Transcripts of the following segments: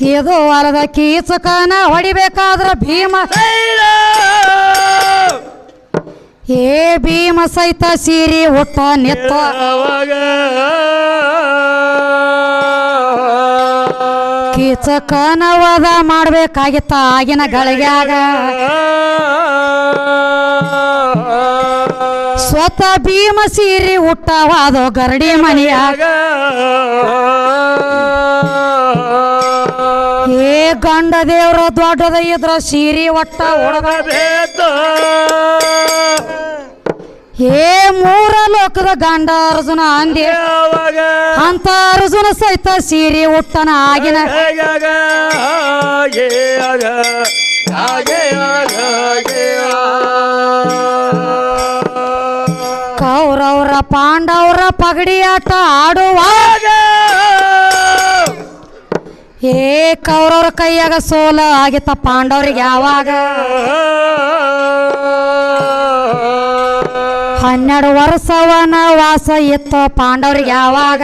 ಇದು ಹೊಲದ ಕೀಚಕನ ಹೊಡಿಬೇಕಾದ್ರ ಭೀಮ. ಏ ಭೀಮ ಸಹಿತ ಸೀರಿ ಹುಟ್ಟ ನಿತ್ತ. ಕೀಚಕನವಾದ ಮಾಡ್ಬೇಕಾಗಿತ್ತ ಆಗಿನ ಗಳಿಗ್ಯಾಗ. ಸ್ವತಃ ಭೀಮ ಸೀರಿ ಹುಟ್ಟವಾದ ಗರಡಿ ಮನೆಯಾಗ. ಏ ಗಂಡ ದೇವ್ರ ದೊಡ್ಡದ ಇದ್ರ ಸೀರಿ ಒಟ್ಟ ಹೊಡದ ಏ ಮೂರ ಲೋಕದ ಗಂಡ ಅರ್ಜುನ ಅಂದಿ. ಅಂತ ಅರ್ಜುನ ಸಹಿತ ಸೀರಿ ಹುಟ್ಟನ ಆಗಿನ. ಕೌರವ್ರ ಪಾಂಡವ್ರ ಪಗಡಿ ಆಟ ಆಡುವ ಏ ಕೌರವ್ರ ಕೈಯಾಗ ಸೋಲ ಆಗಿತ್ತ ಪಾಂಡವ್ರಿಗೆ ಯಾವಾಗ? ಹನ್ನೆರಡು ವರ್ಷವನ ವಾಸ ಇತ್ತು ಪಾಂಡವ್ರಿಗೆ ಯಾವಾಗ?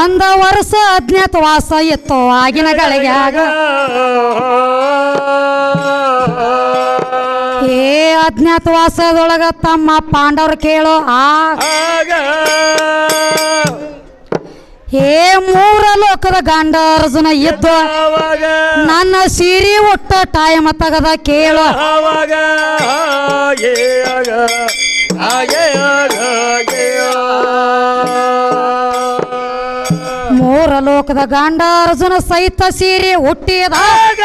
ಒಂದ ವರ್ಷ ಅಜ್ಞಾತ ವಾಸ ಇತ್ತು ಆಗಿನ ಗಳಿಗ್ಯಾಗ ಏ ಅಜ್ಞಾತವಾಸದೊಳಗ ತಮ್ಮ ಪಾಂಡವ್ರು ಕೇಳೋ. ಆ ಏ ಮೂರ ಲೋಕದ ಗಂಡ ಅರ್ಜುನ ಇದ್ದು ನನ್ನ ಸೀರಿ ಒಟ್ಟ ಟೈಮ್ ತಗದ ಕೇಳೋ. ಆಗ. ಆಗ. ಮೂರ ಲೋಕದ ಗಂಡ ಅರ್ಜುನ ಸಹಿತ ಸೀರೆ ಹುಟ್ಟಿದ ಆಗ.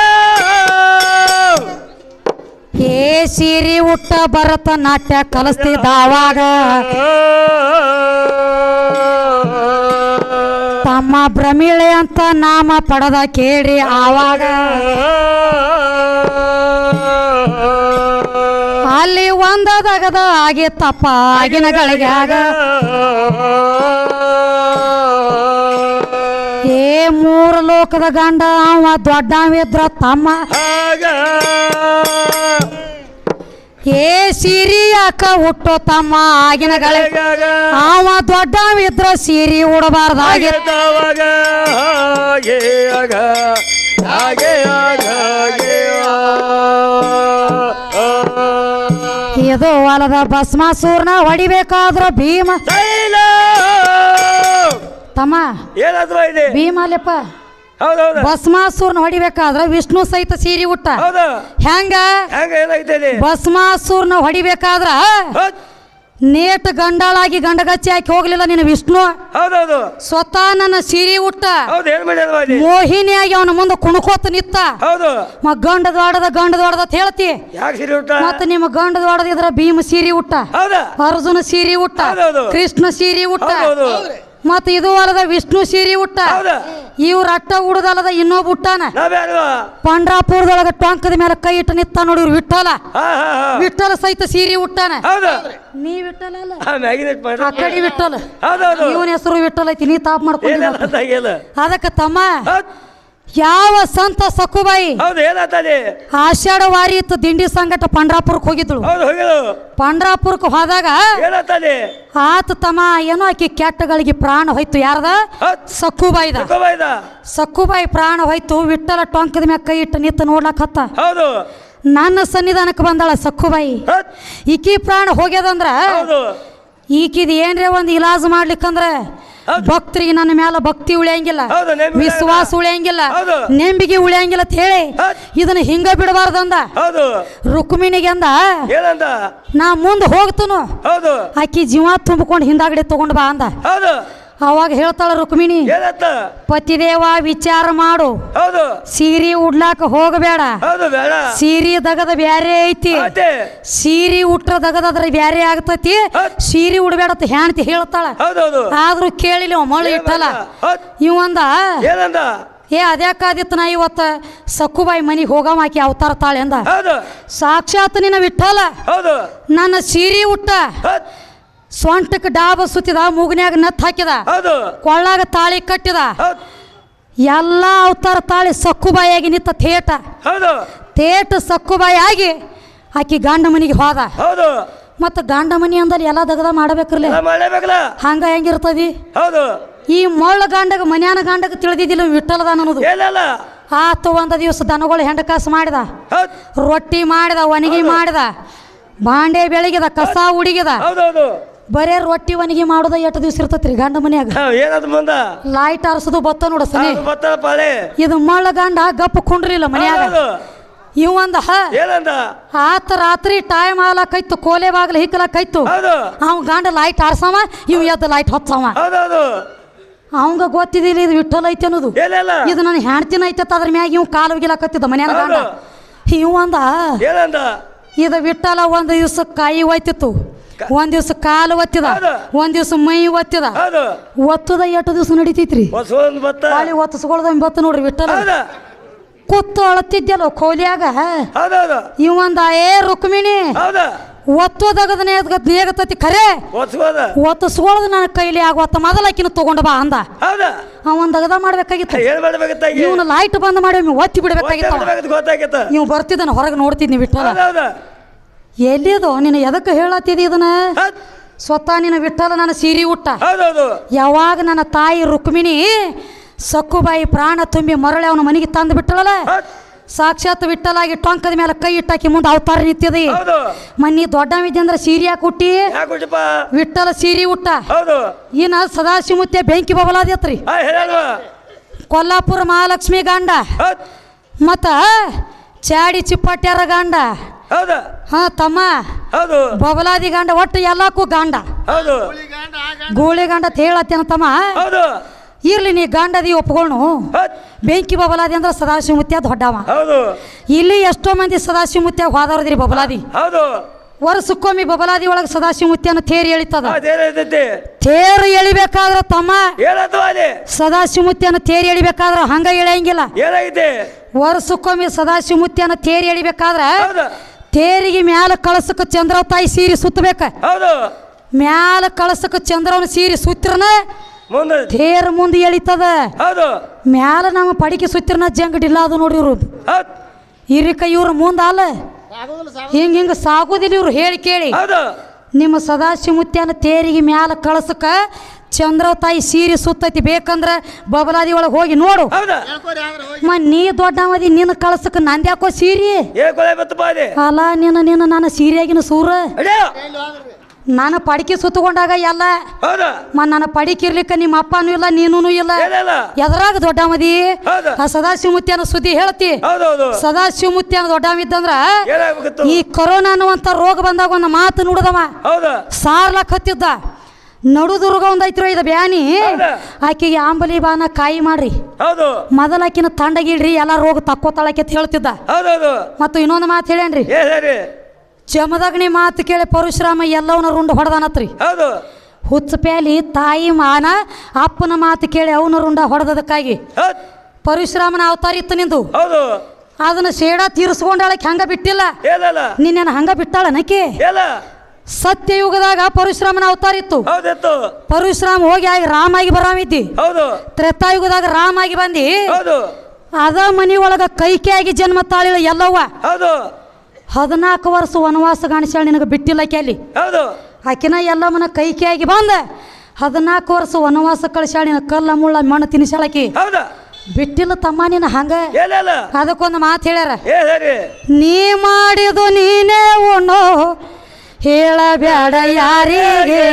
ಏ ಸೀರಿ ಹುಟ್ಟ ಭರತ ನಾಟ್ಯ ಕಲಿಸ್ತಿದ್ದಾವಾಗ ತಮ್ಮ ಭ್ರಮಿಳೆ ಅಂತ ನಾಮ ಪಡೆದ ಕೇಳಿ ಆವಾಗ. ಅಲ್ಲಿ ಒಂದದಗದ ಆಗಿತ್ತಪ್ಪ ಆಗಿನ ಗಳಿಗ್ಯಾಗ. ಏ ಮೂರು ಲೋಕದ ಗಂಡ ಅವ ದೊಡ್ಡವಿದ್ರ ತಮ್ಮ. ಏ ಸೀರಿ ಯಾಕ ಹುಟ್ಟೋ ತಮ್ಮ ಆಗಿನ ಕಳೆ ಅವ ದೊಡ್ಡವಿದ್ರ ಸೀರಿ ಉಡಬಾರ್ದಾಗಿತ್ತ ಇದು ಹೊಲದ ಭಸ್ಮಾಸೂರ್ನ ಹೊಡಿಬೇಕಾದ್ರ ಭೀಮ. ತಮ್ಮ ಏನಾದ್ರು ಇದೆ? ಭೀಮಲ್ಲಪ್ಪ ಭಸ್ಮಾಸೂರ್ನ ಹೊಡಿಬೇಕಾದ್ರ ವಿಷ್ಣು ಸಹಿತ ಸೀರಿ ಉಟ್ಟ. ಹೆಂಗ? ಭಸ್ಮಾಸೂರ್ನ ಹೊಡಿಬೇಕಾದ್ರ ನೇಟ್ ಗಂಡಾಳಾಗಿ ಗಂಡಗಚ್ಚಿ ಹಾಕಿ ಹೋಗ್ಲಿಲ್ಲ ನಿನ್ನ ವಿಷ್ಣು. ಹೌದೌದು. ಸ್ವತಃ ನನ್ನ ಸೀರೆ ಉಟ್ಟ. ಮೋಹಿನಿಯಾಗಿ ಅವನ ಮುಂದೆ ಕುಣಕೋತ ನಿತ್ತ. ಹೌದು. ಮ ಗಂಡದ ಆಡದ ಗಂಡದ ಆಡದ ಅಂತ ಹೇಳ್ತಿ. ಮತ್ತ ನಿಮ್ಮ ಗಂಡದ ಆಡದ ಇದ್ರ ಭೀಮ ಸೀರೆ ಉಟ್ಟ. ಅರ್ಜುನ ಸೀರೆ ಉಟ್ಟ. ಕೃಷ್ಣ ಸೀರೆ ಉಟ್ಟ. ಮತ್ತ ಇದು ಅಲ್ಲದ ವಿಷ್ಣು ಸೀರೆ ಉಟ್ಟ. ಇವ್ರ ಅಟ್ಟ ಉಡದಲ್ಲದ ಇನ್ನೊಬ್ ಉಟ್ಟಾನ ನಾವ್ಯಾರು? ಪಂಡ್ರಾಪುರದೊಳಗ ಟೊಂಕದ ಮೇಲೆ ಕೈ ಇಟ್ಟು ನಿತ್ತ ನೋಡಿ ಇವ್ರು ವಿಠಲ ವಿಠಲ ಸಹಿತ ಸೀರೆ ಹುಟ್ಟಾನ ನೀ ವಿಠಲ ಅಲ್ಲ. ಕಡೆ ಇವನ ಹೆಸರು ವಿಠಲ ಐತಿ ನೀ ತಾಪ್ ಮಾಡ್ಕೊಂಡ ಅದಕ್ಕ ತಮ್ಮ ಯಾವ ಸಂತ ಸಕುಬಾಯಿ ಹೌದು ಏನಾಗ್ತದೆ ಆಷಾಢ ವಾರಿ ಇತ್ತು ದಿಂಡಿ ಸಂಗಟ ಪಂಡ್ರಾಪುರಕ್ಕೆ ಹೋಗಿದ್ಳು ಹೌದು ಪಂಡ್ರಾಪುರಕ್ಕೆ ಹೋದಾಗ ಏನಾಗ್ತದೆ ಆತ ತಮ್ಮ ಏನೋ ಆಕಿ ಕೆಟ್ಟಗಳಿಗೆ ಪ್ರಾಣ ಹೋಯ್ತು ಯಾರದ? ಸಕ್ಕುಬಾಯಿದ ಸಕ್ಕುಬಾಯಿ ಪ್ರಾಣ ಹೋಯ್ತು ವಿಠಲ ಟೊಂಕದ ಮ್ಯಾಗ ಕೈ ಇಟ್ಟು ನಿಂತು ನೋಡ್ಲಕ್ ಹತ್ತ. ಹೌದು. ನನ್ನ ಸನ್ನಿಧಾನಕ್ಕೆ ಬಂದಾಳ ಸಕ್ಕುಬಾಯಿ ಈಕಿ ಪ್ರಾಣ ಹೋಗ್ಯದಂದ್ರ ಈಕಿದ್ ಏನ್ರೇ ಒಂದು ಇಲಾಜ್ ಮಾಡ್ಲಿಕ್ಕಂದ್ರೆ. ಭಕ್ತರಿಗೆ ನನ್ನ ಮೇಲೆ ಭಕ್ತಿ ಉಳಿಯಂಗಿಲ್ಲ ವಿಶ್ವಾಸ ಉಳಿಯಂಗಿಲ್ಲ. ನೆಂಬಿಗೆ ಉಳಿಯಂಗಿಲ್ಲ ಅಂತ ಹೇಳಿ. ಇದನ್ನ ಹಿಂಗ ಬಿಡಬಾರ್ದಂದ ರುಕ್ಮಿಣಿಗೆ ಅಂದ ನಾ ಮುಂದೆ ಹೋಗ್ತನು. ಆಕಿ ಜೀವ ತುಂಬಿಕೊಂಡು ಹಿಂದಾಗಡೆ ತಗೊಂಡ್ ಬಾ ಅಂದ. ಅವಾಗ ಹೇಳ್ತಾಳ ರುಕ್ಮಿಣಿ ಪತಿದೇವ ವಿಚಾರ ಮಾಡು. ಹೌದು. ಸೀರೆ ಉಡ್ಲಾಕ ಹೋಗಬೇಡ. ಹೌದು ಬೇಡ. ಸೀರೆ ದಗದ ಬ್ಯಾರೆ ಐತಿ. ಅದೇ ಸೀರೆ ಉಟ್ರ ದಗದದ್ರ ಬ್ಯಾರೆ ಆಗ್ತತಿ. ಸೀರಿ ಉಡ್ಬೇಡ ಅಂತ ಹೆಣ್ತಿ ಹೇಳ್ತಾಳ. ಹೌದು ಆದ್ರೂ ಕೇಳಿಲ್ಲ ಅವ ಮಳು ಇಟ್ಟಲ್ಲ. ಹೌದ್. ಇವಂದ ಏನಂದ? ಏ ಅದ್ಯಾಕಾದಿತ್ತು ನಾ ಇವತ್ತ. ಸಕ್ಕುಬಾಯಿ ಮನಿಗೆ ಹೋಗಾಮ ಆಕಿ ಅವತಾರ ತಾಳೆ ಅಂದ. ಹೌದು. ಸಾಕ್ಷಾತ್ ನಿನ್ನ ವಿಠಲ ಹೌದು. ನನ್ನ ಸೀರೆ ಉಟ್ಟ. ಹೌದ್. ಸೊಂಟಕ್ಕೆ ಡಾಬ ಸುತ್ತಿದ ಮೂಗನ್ಯಾಗ ನತ್ ಹಾಕಿದ ಕೊಳ್ಳಾಗ ತಾಳಿ ಕಟ್ಟಿದ. ಎಲ್ಲ ಅವತಾರ ತಾಳಿ ಸಕ್ಕುಬಾಯಿಯಾಗಿ ನಿಂತ ಥೇಟ. ಥೇಟ ಥೇಟ್ ಸಕ್ಕುಬಾಯಿ ಆಗಿ ಆಕಿ ಗಂಡ ಮನಿಗೆ ಹೋದ. ಮತ್ತು ಗಂಡ ಮನಿ ಅಂದಲ್ಲಿ ಎಲ್ಲ ದಗದ ಮಾಡಬೇಕ್ರಲ್ಲ? ಹಂಗ ಹೆಂಗಿರ್ತದಿ? ಈ ಮೊಳ್ಳ ಗಾಂಡಗ ಮನ್ಯಾನ ಗಾಂಡಗ ತಿಳಿದಿದ್ದಿಲ್ಲ ವಿಠಲದ ಅನ್ನೋದು. ಆತು ಒಂದು ದಿವಸ ದನಗಳು ಹೆಂಡಕಾಸು ಮಾಡಿದ. ರೊಟ್ಟಿ ಮಾಡಿದ ಒಣಗಿ ಮಾಡಿದ. ಬಾಂಡೆ ಬೆಳಗಿದ ಕಸ ಉಡಿಗಿದ. ಬರೇ ರೊಟ್ಟಿ ಒಣಗಿ ಮಾಡೋದ ಎಷ್ಟು ದಿವಸ ಇರ್ತೈತ್ರಿ ಗಂಡ ಮನ್ಯಾಗ? ಹಾ ಏನದ ಮುಂದ? ಲೈಟ್ ಆರಿಸೋದು ಬತ್ತ ನೋಡ ಸನಿ. ಪಾಳೆ. ಇದು ಮಳ್ಳ ಗಂಡ ಗಪ್ಪ ಕುಂಡ್ರಿಲ್ಲ ಮನ್ಯಾಗ. ಇವಂದ ಆತ ರಾತ್ರಿ ಟೈಮ್ ಆಗ್ಲಕೈತು ಕೋಲೆ ಬಾಗ್ಲ ಹಿಕ್ಕಲಕೈತು ಹೌದು. ಅವ್ ಗಂಡ ಲೈಟ್ ಆರ್ಸವ ಇವ್ ಎದ್ದ ಲೈಟ್ ಹೊತ್ತವ. ಅವಂಗ ಗೊತ್ತಿದಿಲ್ಲ ಇದು ವಿಠಲ್ ಐತೆ ಅನ್ನೋದು. ಇದು ನನ್ನ ಹೆಣ್ತಿನ ಐತೆ ಅದ್ರ ಮ್ಯಾಗ ಇವ್ ಕಾಲು ಒಗಿಲಕತ್ತಿದ್ದ ಮನ್ಯಾಗ ಗಂಡ. ಇವಂದ ಇವ್ ಅಂದ ಏನಂದ? ಇದು ವಿಠಲ ಒಂದ್ ದಿವ್ಸ ಕೈ ಒತ್ತಿತ್ತು ಒಂದ್ ದಿವ್ಸ ಕಾಲು ಒತ್ತಿದ. ಒಂದ್ ದಿವ್ಸ ಮೈ ಒತ್ತಿದ. ಒತ್ತದ ಎಷ್ಟು ದಿವ್ಸ ನಡೀತೈತ್ರಿ? ಖಾಲಿ ಒತ್ತಿಸ್ಕೊಳ್ದ ಬತ್ತ ನೋಡ್ರಿ ವಿಠಲ ಕುತ್ತು ಕೂತು ಅಳತಿದ್ಯಲ್ಲ ಕೋಲಿಯಾಗ ಇವಂದ ಏ ರುಕ್ಮಿಣಿ ಹೌದ. ಒತ್ತೋದಾಗದ ನೇಗತತಿ ಖರೆ? ಒತ್ತಿಸ್ಕೊಳ್ಳೋದು ನನ್ನ ಕೈಲಿ ಆಗುವತ್ತ ಮೊದಲಾಕಿನ ತಗೊಂಡ ಬಾ ಅಂದ. ಅವನ್ ದಗದ ಮಾಡ್ಬೇಕಾಗಿತ್ತು. ಇವನು ಲೈಟ್ ಬಂದ್ ಮಾಡಿ ಒತ್ತಿ ಬಿಡ್ಬೇಕಾಗಿತ್ತು ನೀವು ಇವ್ ಬರ್ತಿದ್ದಾನ ಹೊರಗೆ ನೋಡ್ತಿದ್ನಿ ಬಿಟ್ಟು ಎಲ್ಲಿದು ನೀನು ಎದಕ್ಕೆ ಹೇಳತ್ತಿದಿ ಇದನ್ನ? ಸ್ವತಃ ನಿನ್ನ ವಿಠಲ ನನ್ನ ಸೀರೆ ಉಟ್ಟ. ಯಾವಾಗ ನನ್ನ ತಾಯಿ ರುಕ್ಮಿಣಿ ಸಕ್ಕುಬಾಯಿ ಪ್ರಾಣ ತುಂಬಿ ಮರಳಿ ಅವನ ಮನೆಗೆ ತಂದು ಬಿಟ್ಟಳಲ್ಲ? ಸಾಕ್ಷಾತ್ ವಿಠಲಾಗಿ ಟೊಂಕದ ಮೇಲೆ ಕೈ ಇಟ್ಟಾಕಿ ಮುಂದೆ ಅವತಾರ ನಿಂತಿದೆ. ಮನ್ನಿ ದೊಡ್ಡವಿದ್ದೆ ಅಂದ್ರೆ ಸೀರೆ ಯಾಕುಟಪ್ಪ ವಿಠಲ ಸೀರೆ ಉಟ್ಟ. ಇನ್ನ ಸದಾಶಿವಮುತ್ತೆ ಬೆಂಕಿ ಬಬಲಾದತ್ರಿ ಕೊಲ್ಲಾಪುರ ಮಹಾಲಕ್ಷ್ಮಿ ಗಾಂಡ. ಮತ್ತ ಚಾಡಿ ಚಿಪ್ಪಟ್ಯಾರ ಗಂಡ. ಹೌದ. ಹಾ ತಮ್ಮ. ಹೌದು. ಬಬಲಾದಿ ಗಂಡ ಒಟ್ಟು ಎಲ್ಲಕ್ಕೂ ಗಂಡ. ಹೌದು. ಗೂಳಿ ಗಂಡ ಅಂತ ಹೇಳತ್ತೇನ ತಮ್ಮ? ಹೌದು. ಇರ್ಲಿ ನೀ ಗಂಡದಿ ಒಪ್ಕೊಳ್ಳು ಬೆಂಕಿ ಬಬಲಾದಿ ಅಂದ್ರೆ ಸದಾಶಿವಮುತ್ಯ ದೊಡ್ಡವ. ಹೌದು. ಇಲ್ಲಿ ಎಷ್ಟೋ ಮಂದಿ ಸದಾಶಿವಮುತ್ಯ ಹೋದವ್ರದ್ರಿ ಬಬಲಾದಿ. ಹೌದು. ವರ್ಷಕ್ಕೊಮ್ಮೆ ಬಬಲಾದಿ ಒಳಗೆ ಸದಾಶಿವಮುತ್ಯನ ತೇರು ಎಳಿತದ. ಅದೇನೈತೈತಿ ತೇರು ಎಳಿಬೇಕಾದ್ರ ತಮ್ಮ. ಸದಾಶಿವ ಸದಾಶಿವಮುತ್ಯನ ತೇರು ಎಳಿಬೇಕಾದ್ರ ಹಂಗ ಎಳೆಯಂಗಿಲ್ಲ. ವರ್ಷಕ್ಕೊಮ್ಮೆ ಸದಾಶಿವಮುತ್ಯನ ತೇರು ಎಳಿಬೇಕಾದ್ರ ಹೌದು. ತೇರಿಗೆ ಮ್ಯಾಲ ಕಳಸಕ್ಕೆ ಚಂದ್ರವ ತಾಯಿ ಸೀರೆ ಸುತ್ತಬೇಕ. ಹೌದು. ಮ್ಯಾಲ ಕಳಸಕ್ಕೆ ಚಂದ್ರವನ ಸೀರೆ ಸುತ್ತಿರನ ಮುಂದೆ. ತೇರ್ ಮುಂದೆ ಎಳಿತದ. ಹೌದು. ಮ್ಯಾಲ ನಮ್ಮ ಪಡಿಕೆ ಸುತ್ತಿರನ ಜಂಗಡಿಲ್ಲ ಅದು ನೋಡಿ ಇವ್ರು. ಹೌದ್. ಹಿರಿಕ ಇವ್ರ ಮುಂದ ಅಲ್ಲ. ಹಿಂಗ ಹಿಂಗ ಸಾಗುದಿಲ್ಲ ಇವ್ರು ಹೇಳಿ ಕೇಳಿ. ಹೌದು. ನಿಮ್ಮ ಸದಾಶಿವಮುತ್ಯನ ತೇರಿಗೆ ಮ್ಯಾಲ ಕಳಸಕ್ಕ ಚಂದ್ರವ ತಾಯಿ ಸೀರೆ ಸುತ್ತೈತಿ ಬೇಕಂದ್ರ ಬಬಲಾದಿ ಒಳಗೆ ಹೋಗಿ ನೋಡು. ಹೌದಾ? ಮ ನೀ ದೊಡ್ಡವದಿ ನಿನ್ನ ಕಳಸಕ್ಕ ನಂದ್ಯಾಕೋ ಸೀರೆ? ಏನ್ ಕೊಲೆ ಬತ್ತಪ್ಪ ಅಲ್ಲಿ ನಿನ್ನ ನಿನ್ನ ನನ್ನ ಸೀರೆಯಾಗಿನ ಸೂರ. ನಾನು ಪಡಿಕೆ ಸುತ್ತಕೊಂಡಾಗ ಎಲ್ಲ. ಹೌದಾ? ಮ ನನ್ನ ಪಡಿಕಿರ್ಲಿಕ್ಕ ನಿಮ್ಮ ಅಪ್ಪನೂ ಇಲ್ಲ ನೀನು ಇಲ್ಲ. ಏನಿಲ್ಲ. ಎದ್ರಾಗ ಆ ಸದಾಶಿವಮುತ್ಯನ ಸುದ್ದಿ ಹೇಳ್ತಿ. ಸದಾಶಿವಮುತ್ಯನ ದೊಡ್ಡವಿದ್ದಂದ್ರ ಇದ್ದಂದ್ರ ಈ ಕೊರೋನಾ ಅನ್ನುವಂತ ರೋಗ ಬಂದಾಗ ಒಂದು ಮಾತು ನುಡಿದವ. ಹೌದಾ. ಸಾರ್ಲಕ್ ಹತ್ತಿದ್ದ. ನಡುದುರ್ಗ ಒಂದ್ ಐತ್ರಿ ಇದು ಬ್ಯಾನಿ? ಆಕೆಗೆ ಆಂಬಲಿ ಬಾನ ಕಾಯಿ ಮಾಡ್ರಿ. ಹೌದು. ಮೊದಲ ಆಕಿನ ತಂಡಗಿಡ್ರಿ ಎಲ್ಲ ರೋಗ ತಕ್ಕೋತಾಳಕ್ಕೆ ಅಂತ ಹೇಳ್ತಿದ್ದ. ಹೌದೌದು. ಮತ್ತು ಇನ್ನೊಂದು ಮಾತು ಹೇಳೇನ್ರಿ ಚಮದಗ್ನಿ ಮಾತು ಕೇಳಿ ಪರಶುರಾಮ ಎಲ್ಲವನ್ನ ರುಂಡು ಹೊಡೆದನತ್ರಿ. ಹೌದು. ಹುಚ್ಚ ಪ್ಯಾಲಿ ತಾಯಿ ಮಾನ ಅಪ್ಪನ ಮಾತು ಕೇಳಿ ಅವನ ರುಂಡ ಹೊಡೆದದಕ್ಕಾಗಿ. ಹೌದ್. ಪರಶುರಾಮನ ಅವತಾರ ಇತ್ತು ನಿಂದು. ಹೌದು. ಅದನ್ನ ಶೇಡ ತೀರಿಸ್ಕೊಂಡಾಳಕ್ಕೆ ಹಂಗ ಬಿಟ್ಟಿಲ್ಲ. ನಿನ್ನೇನು ಹಂಗ ಬಿಟ್ಟಾಳ ನಕಿ ಸತ್ಯಯುಗದಾಗ ಪರಶುರಾಮನ ಅವತಾರ ಇತ್ತು. ಹೌದಿತ್ತು. ಪರಶುರಾಮ ಹೋಗಿ ಆಗಿ ರಾಮಾಗಿ ಬರಾಮಿದ್ದಿ ಹೌದು. ತ್ರೇತಾಯುಗದಾಗ ರಾಮಾಗಿ ಬಂದಿ. ಹೌದು. ಅದ ಮನಿ ಒಳಗ ಕೈಕೆಯಾಗಿ ಜನ್ಮ ತಾಳಿಳ ಎಲ್ಲವ್ವ. ಹೌದು. ಹದಿನಾಲ್ಕು ವರ್ಷ ವನವಾಸ ಗಾಣಿಸ್ಯಾಳ ನಿನಗೆ ಬಿಟ್ಟಿಲ್ಲ ಕೇಳಿ ಹೌದು. ಆಕಿನ ಎಲ್ಲಮ್ಮನ ಕೈಕೆಯಾಗಿ ಬಂದ. ಹದಿನಾಲ್ಕು ವರ್ಷ ವನವಾಸ ಕಳಿಸ್ಯಾಳ ನಿನ್ನ ಕಲ್ಲ ಮುಳ್ಳ ಮಣ್ಣು ತಿನ್ಸಾಳಕಿ ಹೌದಾ. ಬಿಟ್ಟಿಲ್ಲ ತಮ್ಮ ನೀನು ಹಂಗ? ಅದಕ್ಕೊಂದು ಮಾತು ಹೇಳ್ಯಾರ. ನೀ ಮಾಡಿದು ನೀನೇ ಉಣ್ಣೋ. ಹೇಳಬೇಡ ಯಾರಿಗೆ?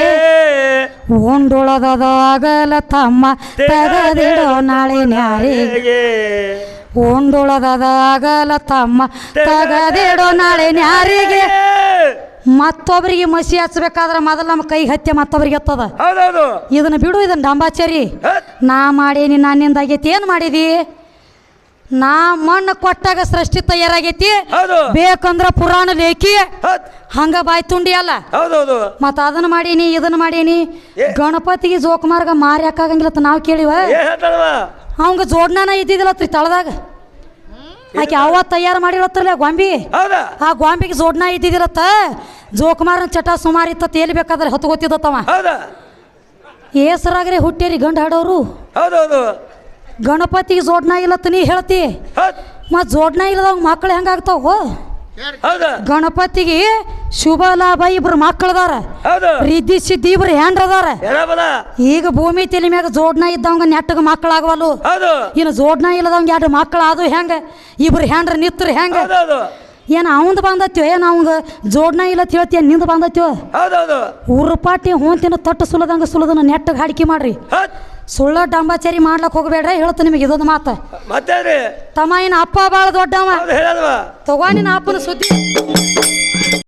ಉಂಡುಳದದ ಅಗಲ ತಮ್ಮ ತೆಗದಿಡೋ ನಾಳೆ ನ್ಯಾರಿಗೆ ಉಂಡುಳದದ ಅಗಲ ತಮ್ಮ ತೆಗದಿಡೋ ನಾಳೆ ನ್ಯಾರಿಗೆ ಮತ್ತೊಬ್ಬರಿಗೆ ಮಸಿ ಹಚ್ಚಬೇಕಾದ್ರೆ ಮೊದಲು ನಮ್ಮ ಕೈ ಹತ್ಯೆ ಮತ್ತೊಬ್ಬರಿಗೆ ಹೌದೌದು. ಇದನ್ನ ಬಿಡು ಇದನ್ನ ಡಂಬಾಚರಿ. ನಾ ಮಾಡೇನಿ ನನ್ನಿಂದ ಆಗೈತಿ. ಏನು ಮಾಡಿದಿ? ನಾ ಮಣ್ಣು ಕೊಟ್ಟಾಗ ಸೃಷ್ಟಿ ತಯಾರಾಗೈತಿ. ಹೌದು. ಬೇಕಂದ್ರ ಪುರಾಣ ಲೇಖಿ. ಹಂಗ ಬಾಯ್ ತುಂಡಿ ಅಲ್ಲ. ಹೌದೌದು ಮತ್ತ ಅದನ್ನ ಮಾಡೀನಿ ಇದನ್ನ ಮಾಡೀನಿ. ಗಣಪತಿಗೆ ಜೋಕುಮಾರ್ಗ ಮಾರಿ ಹಾಕಾಗಂಗಿಲ್ಲ ನಾವು ಕೇಳಿವ. ಅವಂಗ ಜೋಡ್ನಾನ ಇದ್ದಿದ್ದಿಲ್ಲತ್ರಿ ತಳದಾಗ. ಆಕೆ ಅವ ತಯಾರು ಮಾಡಿರತ್ತಲ್ಲ ಗೊಂಬಿ. ಆ ಗೊಂಬಿಗೆ ಜೋಡ್ನ ಇದ್ದಿದ್ದಿರತ್ತ ಜೋಕುಮಾರನ ಚಟ ಸುಮಾರು ಇತ್ತ ತೇಲಿ ಬೇಕಾದ್ರೆ ಹತ್ತು ಗೊತ್ತಿದ್ದತ್ತವ ಏಸರಾಗ್ರೆ ಹುಟ್ಟೇರಿ ಗಂಡ ಹಾಡೋರು. ಹೌದೌದು ಗಣಪತಿಗೆ ಜೋಡ್ನ ಇಲ್ಲತ್ತ ನೀ ಹೇಳ್ತಿ. ಮತ್ತು ಜೋಡ್ನ ಇಲ್ಲದವ್ ಮಕ್ಳು ಹೆಂಗಾಗ್ತಾವ ಹೌದು. ಗಣಪತಿಗೆ ಶುಭ ಲಾಭ ಇಬ್ರು ಮಕ್ಕಳದಾರ ಹೌದು. ರಿದ್ದಿ ಸಿದ್ಧಿ ಇಬ್ರು ಹೆಂಡ್ರದಾರ. ಈಗ ಭೂಮಿ ತಲೆ ಮ್ಯಾಗ ಜೋಡ್ನ ಇದ್ದವಂಗ ನೆಟ್ಟಗ ಮಕ್ಕಳಾಗವಲ್ಲು ಹೌದು. ಇನ್ನು ಜೋಡ್ನ ಇಲ್ಲದವಂಗ ಎರಡು ಮಕ್ಕಳು ಅದು ಹೆಂಗ? ಇಬ್ರು ಹೆಂಡ್ರ ನಿತ್ರ ಹೆಂಗ? ಏನ್ ಏನು ಅವಂದು ಬಂದತ್ಯೋ? ಏನು ಅವಂಗ ಜೋಡ್ನ ಇಲ್ಲ ಹೇಳ್ತೀಯ ನಿಂದು ಬಂದತ್ಯೋ? ಉರುಪಾಟಿ ಹೋಂತಿನ ತಟ್ಟು ಸುಲದಂಗ ಸುಲದನ ನೆಟ್ಟಗೆ ಹಾಡಿಕೆ ಮಾಡ್ರಿ. ಸುಳ್ಳ ಡಂಬಾಚಾರಿ ಮಾಡ್ಲಕ್ ಹೋಗಬೇಡ ಹೇಳ್ತ ನಿಮಗೆ ಇದೊಂದು ಮಾತು. ತಮ್ಮ ಇನ್ನ ಅಪ್ಪ ಬಾಳ ದೊಡ್ಡವ. ತಗೋ ನಿನ್ನ ಅಪ್ಪನ ಸುದ್ದಿ.